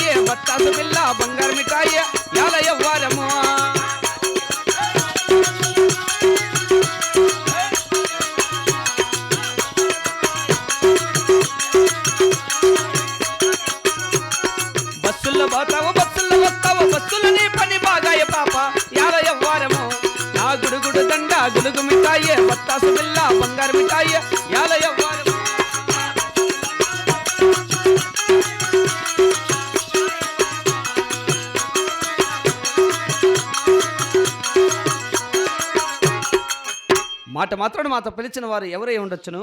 మిఠాయి బత్తాసు పిల్ల బంగారు మిఠాయి యాల ఎవ్వారము బస్సుల్లో పోతావు బస్సుల్లో వస్తావు బస్సులని పని బాగాయ పాప. యాల ఎవ్వారము నా గుడుగుడు దండ గుడుగు మిఠాయి బత్తాసు పిల్ల బంగారు మిఠాయి మాట మాత్రం మాతో పిలిచిన వారు ఎవరై ఉండొచ్చును?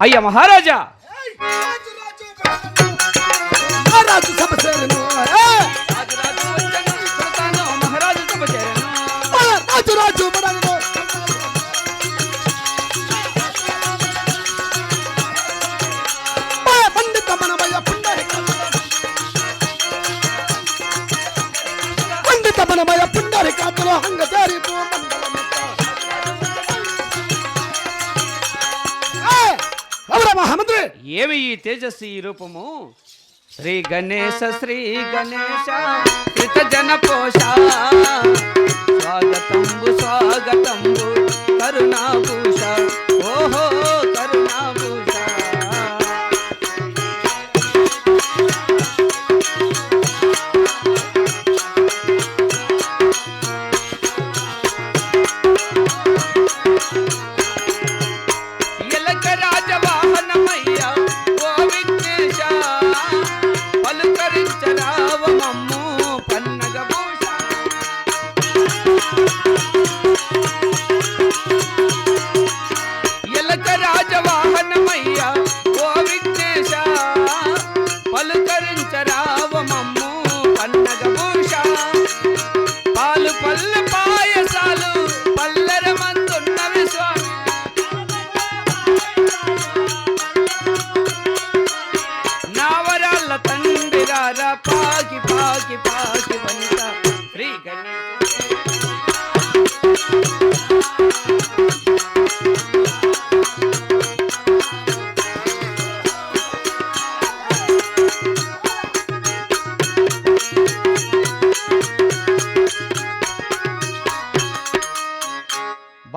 అయ్యా మహారాజా! మహారాజు సభ చేరను. రాజు రాజు వచ్చెను, సుల్తాను మహారాజు సభ చేరెను. రాజు రాజు ఏమి ఈ తేజస్సు ఈ రూపము? శ్రీ గణేశ శ్రీ గణేశ కృత జన పోష. స్వాగతంబు స్వాగతంబు కరుణాభూష. ఓహో కరుణాభూష.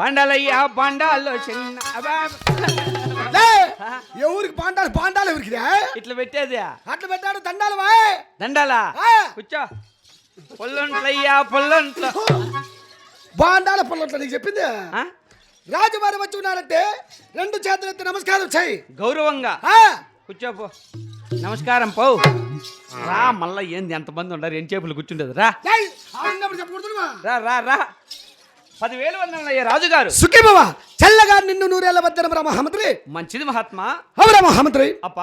బండాలయ్యా బండాల్లో చిన్న ఎవరికి పాండాలు పాండాలు ఎవరికి ఇట్లా పెట్టేది. అట్లా పెట్టాడు దండాలు దండాలా. కూర్చో. పొల్లుంట్లయ్యా పొల్లుంట్లు. బాండాల పొల్లట్ల నీకు చెప్పింది? ఆ? రాజువారి వచ్చి ఉన్నారంటే రెండు చేతులు ఎత్తి నమస్కారం చేయి. గౌరవంగా. ఆ, కూర్చోపో నమస్కారం పో. రా మళ్ళా ఏంది ఎంతమంది ఉండరు ఎన్ని చేపులు కూర్చుండేది? రా రా రా. పదివేలు వందలయ్యా రాజుగారు. సుఖీ బావ చల్లగా నిన్ను నూరేళ్ళ వద్దన మహామంత్రి మంచిది మహాత్మా. అవర మహామంత్రి అప్ప.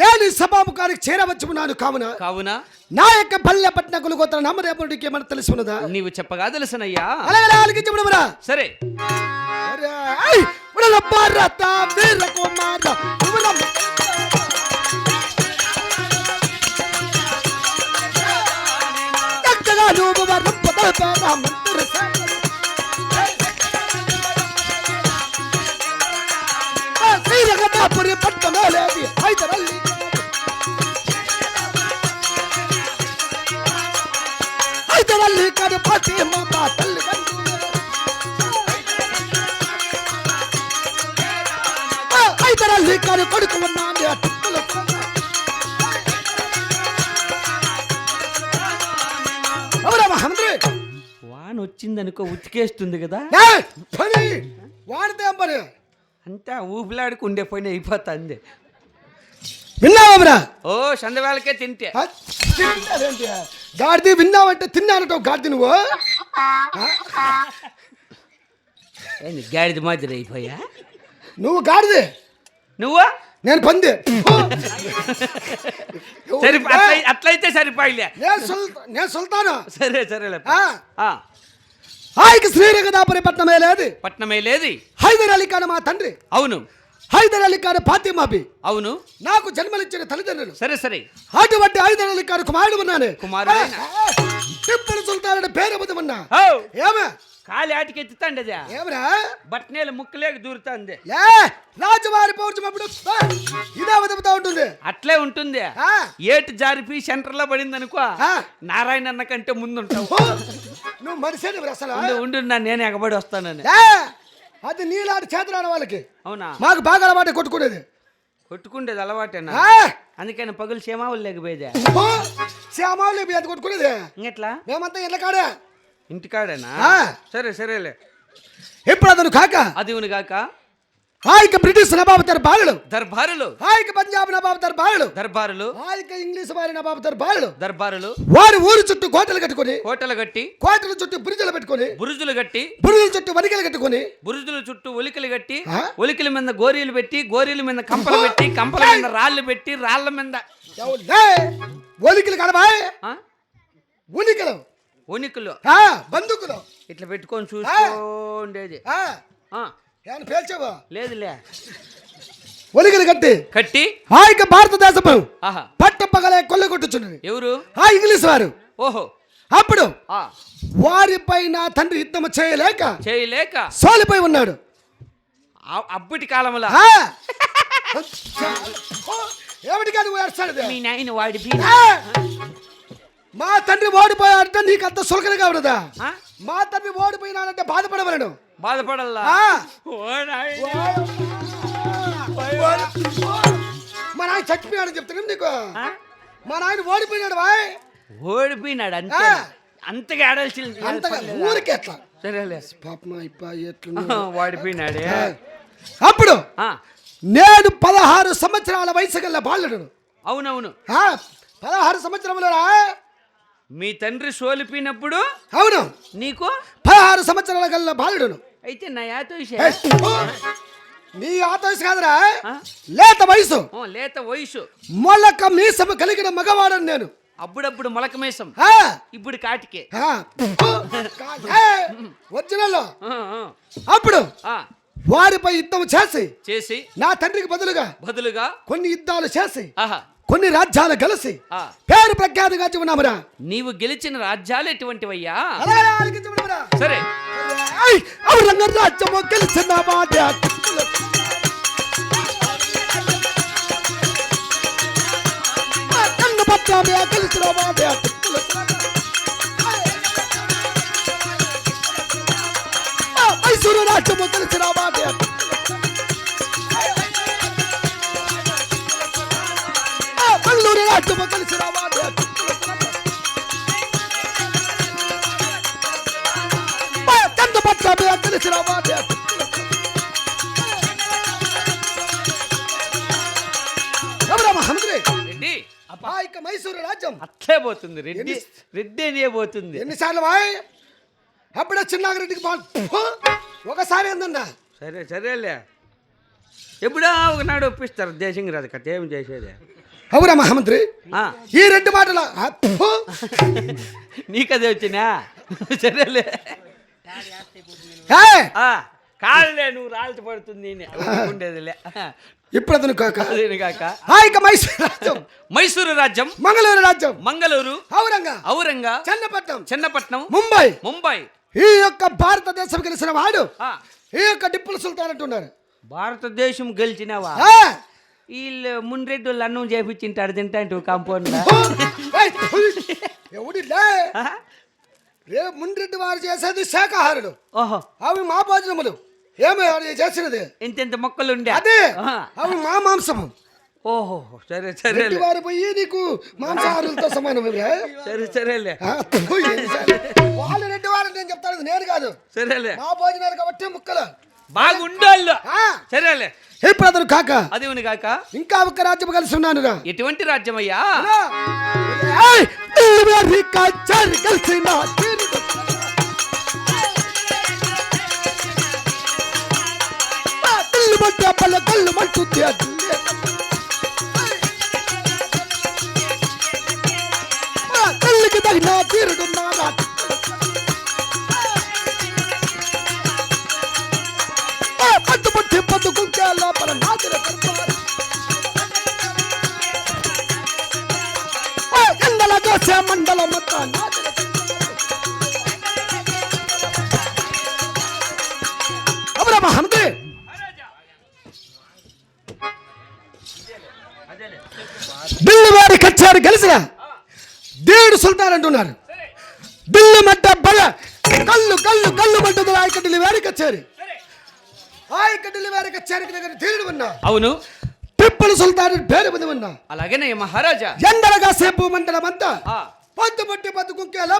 నేను సభాముఖానికి చేరవచ్చు ఉన్నాను కావున. కావున? నా యొక్క పల్లె పట్న కులగోత్ర నామరేపుడికి ఏమన్నా తెలిసి ఉన్నదా నీవు చెప్పగా తెలుసనయ్యా. అలాగే ఆలకించబడమరా సరే. భారత వీర కుమార విమలం. కాదు పతి మా తల్లి హైదరల్లి కాదు కొడుకు ఉన్నాను ఆ టిప్పుల ఎవరా మహమ్మద్రి వాన వచ్చిందనుకో ఉతికేస్తుంది కదా. వాడితే పని? అంతా ఊపిలాడికి ఉండే పోయిన అయిపోతుంది విన్నావరా ఓ సందవేళకే తింటే. గాడిది విన్నావంటే తిన్నానట గాడిది నువ్వు? ఏంది గాడిద మాదిరి అయిపోయా? నువ్వు గాడిది? నువ్వు? నేను పంది. సరి అట్లయి- అట్లయితే సరిపోయిలే. నేను సుల్తా నేను సుల్తాను. సరే సరేలే. ఆ. ఆ, హాయికి శ్రీరంగనాపురి పట్టణమే లేదు. పట్నమే లేది. హైదర్ అలీ ఖాన్ మా తండ్రి. అవును. హైదర్ అలీ ఖాన్ ఫాతిమాబి అవును. నాకు జన్మనిచ్చిన తల్లిదండ్రులు. సరే సరే. అటువంటి హైదర్ అలీ ఖాన్ కుమారుడు ఉన్నాను. కుమారుడైన? టిప్పులు సుల్తాన్ పేరు పొందమన్నా ఓ. ఏమే? కాలి ఆటికి ఎత్తుతాండి అదే. ఏమరా? బట్నేలు ముక్కులేకి దూరుతాంది. లే రాజువారి పౌర్చమప్పుడు ఇదే వదుపుతా ఉంటుంది. అట్లే ఉంటుంది. ఆ, ఏటు జారిపి సెంటర్లో పడింది అనుకో. నారాయణ అన్న కంటే ముందుంటావు. నువ్వు మనిషి అసలు? ఉండు, నేను ఎగబడి వస్తానని. అది నీలాంటి చేతురాని వాళ్ళకి అవునా? మాకు బాగా అలవాటు కొట్టుకునేది. కొట్టుకుండేది అలవాటేనా? అందుకని పగులు క్షేమావులు లేకపోయేదే. శ్యామాలు ఎంత కొట్టుకునేది. ఇంకెట్లా? మేమంతా ఇళ్ళ కాడే ఇంటికాడేనా. సరే సరేలే. ఎప్పుడు అతను కాక? అది కాక? ఆ బ్రిటిష్ నవాబు బాలుడు. దర్బారులు. ఆ ఇక పంజాబ్ నవాబు బాలుడు. దర్బారులు. ఆ ఇక ఇంగ్లీష్ వారి నవాబు బాలుడు. దర్బారులు. వారి ఊరు చుట్టూ కోటలు కట్టుకొని కోటలు కట్టి కోటల చుట్టూ బ్రిడ్జలు పెట్టుకొని బురుజులు కట్టి బురుజుల చుట్టూ వనికలు కట్టుకొని బురుజుల చుట్టూ ఒలికలు కట్టి? ఒలికల మీద గోరీలు పెట్టి గోరీల మీద కంపలు పెట్టి కంపల మీద రాళ్ళు పెట్టి రాళ్ళ మీద? ఒలికలు కడబాయ్? ఉనికలు ఒనికులు ఆ, బందుకులు ఇట్లా పెట్టుకొని ఏమన్నా పేల్చావా? లేదులే. ఒలికలు కట్టి. కట్టి? ఆ ఇక భారతదేశపు ఆహా. పట్ట పగలే కొల్లగొట్టుచున్నది ఎవరు? ఆ ఇంగ్లీష్ వారు. ఓహో. అప్పుడు ఆ. వారిపై నా తండ్రి యుద్ధం చేయలేక చేయలేక. సోలిపోయి ఉన్నాడు. అప్పటి కాలంలో! ఏమిటి కాదు వేస్తాడు మీ నాయన వాడి! మా తండ్రి ఓడిపోయాడంటే నీకు అంత సులకనగా ఉన్నదా ఆ? మా తండ్రి ఓడిపోయినాడంటే బాధపడవలను నాయన. మా నాయన చచ్చిపోయాడని చెప్తున్నాను నీకు? మా నాయన ఓడిపోయినాడు బాయ్ ఓడిపోయినాడు అంతే. అంతగా ఆడాల్సిన అంతగా ఊరికి ఎట్లా సరేలే. పాపమా ఇప్ప ఎట్లున్నా వాడిపోయినాడే అప్పుడు నేను పదహారు సంవత్సరాల వయసు గల బాలుడు. అవునవును. ఆ, పదహారు సంవత్సరముల మీ తండ్రి సోలిపోయినప్పుడు అవును. నీకు పదహారు సంవత్సరాల గల బాలుడును. అయితే నా యాతో ఏయ్, ఓ! నీ ఆత వయసు కాదురా? లేత వయసు. లేత వయసు. మొలక మీసము కలిగిన మగవాడను నేను. అప్పుడప్పుడు మొలక మేసం. ఇప్పుడు కాటికే. ఒరిజినల్ అప్పుడు ఆ, వారిపై యుద్ధం చేసి చేసి నా తండ్రికి బదులుగా బదులుగా కొన్ని యుద్ధాలు చేసి ఆహా. కొన్ని రాజ్యాలు కలిసి. పేరు ప్రఖ్యాతిగా ఉన్నామురా నీవు గెలిచిన రాజ్యాలు ఎటువంటివయ్యా. సరే. ఔరంగ రాజ్యము గెలిచిన మాట పట్టామే గెలిచిన మాట మైసూరు రాజ్యము గెలిచిన మాట పట్టామే గెలిచిన మాట ఎవరా మహామంత్రి రెడ్డి ఆ ఇక మైసూరు రాజ్యం. అట్లే పోతుంది రెడ్డి రెడ్డి అనే పోతుంది. ఎన్నిసార్లు బాయ్? అప్పుడే చిన్నాగిరెడ్డికి ఒకసారి ఏందన్నా సరే సరేలే. ఎప్పుడా ఒకనాడు ఒప్పిస్తారు దేశం రాదు కథ ఏం చేసేది? అవురా మహామంత్రి? ఆ, ఈ రెండు మాటల నీకదే వచ్చినా? సరేలే. నువ్వు రాల్చి పడుతుంది ఉండేదిలే ఇప్పుడు అతను కాక. అదేను కాక. ఆ ఇక మైసూరు రాజ్యం. మైసూరు రాజ్యం. మంగళూరు రాజ్యం. మంగళూరు. ఔరంగా. ఔరంగా. చన్నపట్నం. చెన్నపట్నం. ముంబై. ముంబై. ఈ యొక్క భారతదేశం గెలిచిన వాడు. ఈ యొక్క డిప్పుల సుల్తాన్ అంటున్నారు. భారతదేశం గెలిచినావా! వీళ్ళు మున్రెడ్డి వాళ్ళు అన్నం చేపించింటాడు తింటా కాంపౌండ్ ఓ! ఏయ్! ఎవడి లే రేపు ముండ్రెడ్డి వారు చేసేది శాకాహారులు. ఓహో. అవి మా భోజనములు. ఏమి చేసినది? ఇంతెంత మొక్కలు ఉండే. అదే. అవి మా మాంసము. ఓహో సరే సరేలే. వారు పోయి నీకు మాంసాహారులతో సమానం సరే సరేలే. వాళ్ళు రెడ్డి వారు నేను చెప్తాను నేను కాదు. సరేలే. మా భోజనాలు కాబట్టి ముక్కలు. బాగుండోళ్ళు! సరేలే. ఇప్పుడు అతను కాక. అది ఉంది కాక? ఇంకా ఒక్క రాజ్యం కలిసి ఉన్నాను రా ఎటువంటి రాజ్యమయ్యా? ఏయ్! ఇల్లు లోపల నాచిన గంగల కోసే మండల మొత్తం నాచిన మహమ్మదే ఢిల్లీ వారి కచ్చారు కలిసిన దేవుడు సుల్తాన్ అంటున్నారు. ఢిల్లీ మధ్య బడ కళ్ళు కళ్ళు కళ్ళు మధ్య ఢిల్లీ వారికి వచ్చారు ఆయక ఢిల్లీ వారి కచ్చారికి దగ్గర తీరుడు ఉన్నా. అవును. టిప్పులు సుల్తాన్ పేరు పొంది ఉన్నా. అలాగేనే మహారాజా. ఎండలగా సేపు మండలం అంతా ఆ, పొద్దు పట్టి బతుకుంకేలా